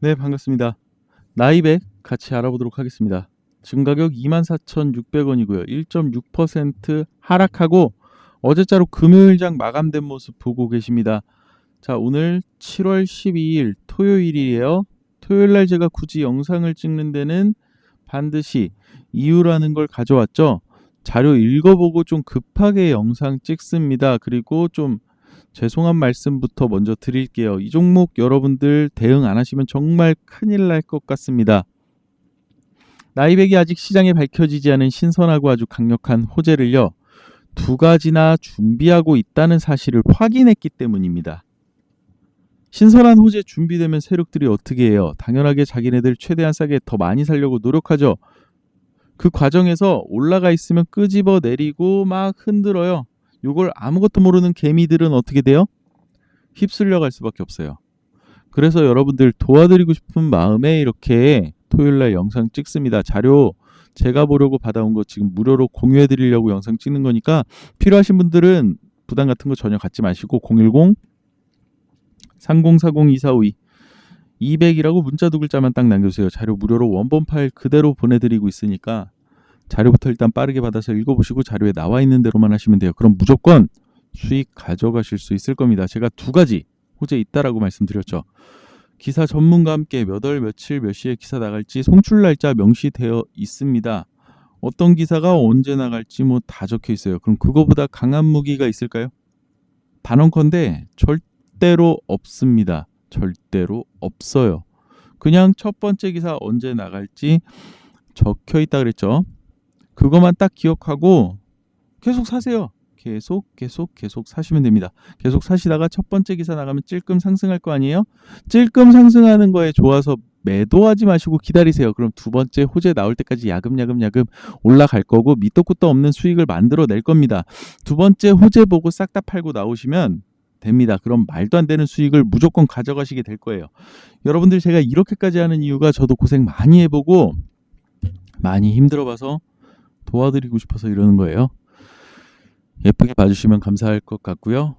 네, 반갑습니다. 나이백 같이 알아보도록 하겠습니다. 지금 가격 24,600원이고요. 1.6% 하락하고 어제자로 금요일장 마감된 모습 보고 계십니다. 자, 오늘 7월 12일 토요일이에요. 토요일 날 제가 굳이 영상을 찍는 데는 반드시 이유라는 걸 가져왔죠. 자료 읽어보고 좀 급하게 영상 찍습니다. 그리고 좀 죄송한 말씀부터 먼저 드릴게요. 이 종목 여러분들 대응 안 하시면 정말 큰일 날 것 같습니다. 나이백이 아직 시장에 밝혀지지 않은 신선하고 아주 강력한 호재를요. 두 가지나 준비하고 있다는 사실을 확인했기 때문입니다. 신선한 호재 준비되면 세력들이 어떻게 해요? 당연하게 자기네들 최대한 싸게 더 많이 살려고 노력하죠. 그 과정에서 올라가 있으면 끄집어 내리고 막 흔들어요. 요걸 아무것도 모르는 개미들은 어떻게 돼요? 휩쓸려 갈 수밖에 없어요. 그래서 여러분들 도와드리고 싶은 마음에 이렇게 토요일 날 영상 찍습니다. 자료 제가 보려고 받아온 거 지금 무료로 공유해 드리려고 영상 찍는 거니까 필요하신 분들은 부담 같은 거 전혀 갖지 마시고 010 3040-2452 200이라고 문자 두 글자만 딱 남겨주세요. 자료 무료로 원본 파일 그대로 보내드리고 있으니까 자료부터 일단 빠르게 받아서 읽어보시고 자료에 나와 있는 대로만 하시면 돼요. 그럼 무조건 수익 가져가실 수 있을 겁니다. 제가 두 가지 호재 있다라고 말씀드렸죠. 기사 전문가 함께 몇 월 며칠 몇 시에 기사 나갈지 송출 날짜 명시되어 있습니다. 어떤 기사가 언제 나갈지 뭐 다 적혀 있어요. 그럼 그거보다 강한 무기가 있을까요? 단언컨대 절대로 없습니다. 절대로 없어요. 그냥 첫 번째 기사 언제 나갈지 적혀 있다 그랬죠. 그것만 딱 기억하고 계속 사세요. 계속 계속 계속 사시면 됩니다. 계속 사시다가 첫 번째 기사 나가면 찔끔 상승할 거 아니에요? 찔끔 상승하는 거에 좋아서 매도하지 마시고 기다리세요. 그럼 두 번째 호재 나올 때까지 야금야금 야금 올라갈 거고 밑도 끝도 없는 수익을 만들어 낼 겁니다. 두 번째 호재 보고 싹 다 팔고 나오시면 됩니다. 그럼 말도 안 되는 수익을 무조건 가져가시게 될 거예요. 여러분들 제가 이렇게까지 하는 이유가 저도 고생 많이 해보고 많이 힘들어 봐서 도와드리고 싶어서 이러는 거예요. 예쁘게 봐주시면 감사할 것 같고요.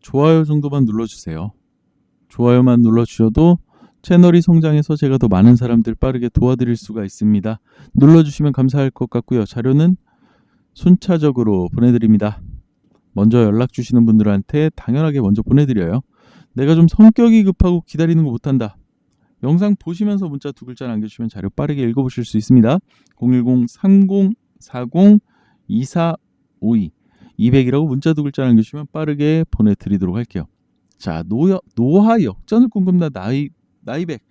좋아요 정도만 눌러주세요. 좋아요만 눌러주셔도 채널이 성장해서 제가 더 많은 사람들 빠르게 도와드릴 수가 있습니다. 눌러주시면 감사할 것 같고요. 자료는 순차적으로 보내드립니다. 먼저 연락 주시는 분들한테 당연하게 먼저 보내드려요. 내가 좀 성격이 급하고 기다리는 거 못한다. 영상 보시면서 문자 두 글자 남겨주시면 자료 빠르게 읽어보실 수 있습니다. 010-3040-2452 200이라고 문자 두 글자 남겨주시면 빠르게 보내드리도록 할게요. 자, 노, 노화 역전을 꿈꾼다 나이, 나이백.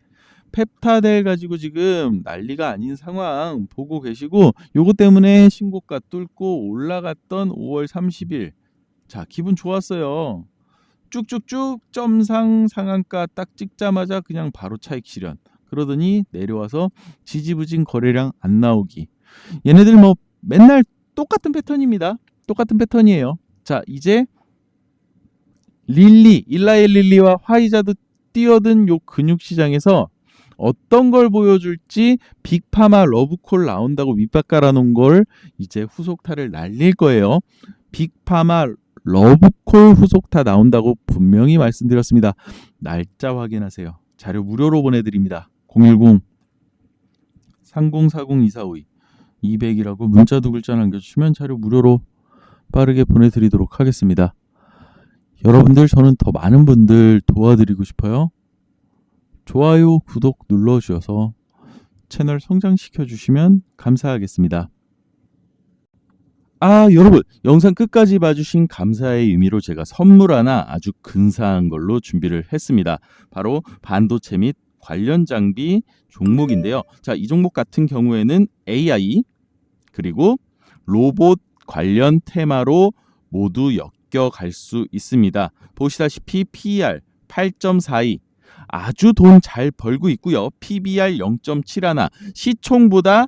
펩타델 가지고 지금 난리가 아닌 상황 보고 계시고 요거 때문에 신고가 뚫고 올라갔던 5월 30일 자 기분 좋았어요 쭉쭉쭉 점상 상한가 딱 찍자마자 그냥 바로 차익 실현. 그러더니 내려와서 지지부진 거래량 안 나오기. 얘네들 뭐 맨날 똑같은 패턴입니다. 똑같은 패턴이에요. 자 이제 릴리 일라엘 릴리와 화이자도 뛰어든 요 근육 시장에서 어떤 걸 보여줄지 빅파마 러브콜 나온다고 밑밥 깔아놓은 걸 이제 후속타를 날릴 거예요. 빅파마 러브콜 후속타 나온다고 분명히 말씀드렸습니다. 날짜 확인하세요. 자료 무료로 보내드립니다. 010 3040-2452 200이라고 문자 두 글자 남겨주시면 자료 무료로 빠르게 보내드리도록 하겠습니다. 여러분들 저는 더 많은 분들 도와드리고 싶어요. 좋아요, 구독 눌러주셔서 채널 성장시켜 주시면 감사하겠습니다. 아, 여러분, 영상 끝까지 봐주신 감사의 의미로 제가 선물 하나 아주 근사한 걸로 준비를 했습니다. 바로 반도체 및 관련 장비 종목인데요. 자, 이 종목 같은 경우에는 AI 그리고 로봇 관련 테마로 모두 엮여갈 수 있습니다. 보시다시피 PER 8.42 아주 돈 잘 벌고 있고요. PBR 0.71 시총보다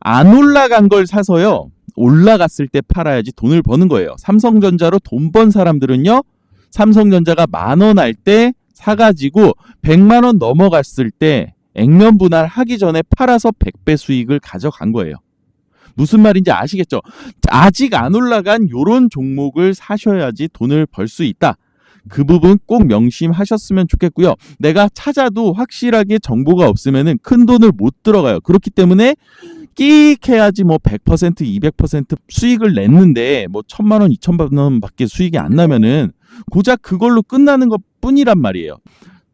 안 올라간 걸 사서요. 올라갔을 때 팔아야지 돈을 버는 거예요. 삼성전자로 돈 번 사람들은요. 삼성전자가 만 원 할 때 사가지고 100만 원 넘어갔을 때 액면 분할 하기 전에 팔아서 100배 수익을 가져간 거예요. 무슨 말인지 아시겠죠? 아직 안 올라간 요런 종목을 사셔야지 돈을 벌 수 있다. 그 부분 꼭 명심하셨으면 좋겠고요. 내가 찾아도 확실하게 정보가 없으면은 큰 돈을 못 들어가요. 그렇기 때문에 끼익 해야지 뭐 100%, 200% 수익을 냈는데 뭐 천만 원, 이천만 원밖에 수익이 안 나면은 고작 그걸로 끝나는 것 뿐이란 말이에요.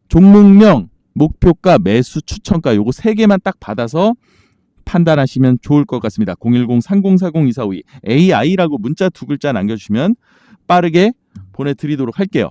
종목명, 목표가, 매수, 추천가 요거 세 개만 딱 받아서 판단하시면 좋을 것 같습니다. 010-3040-2452 AI라고 문자 두 글자 남겨주시면 빠르게 보내드리도록 할게요.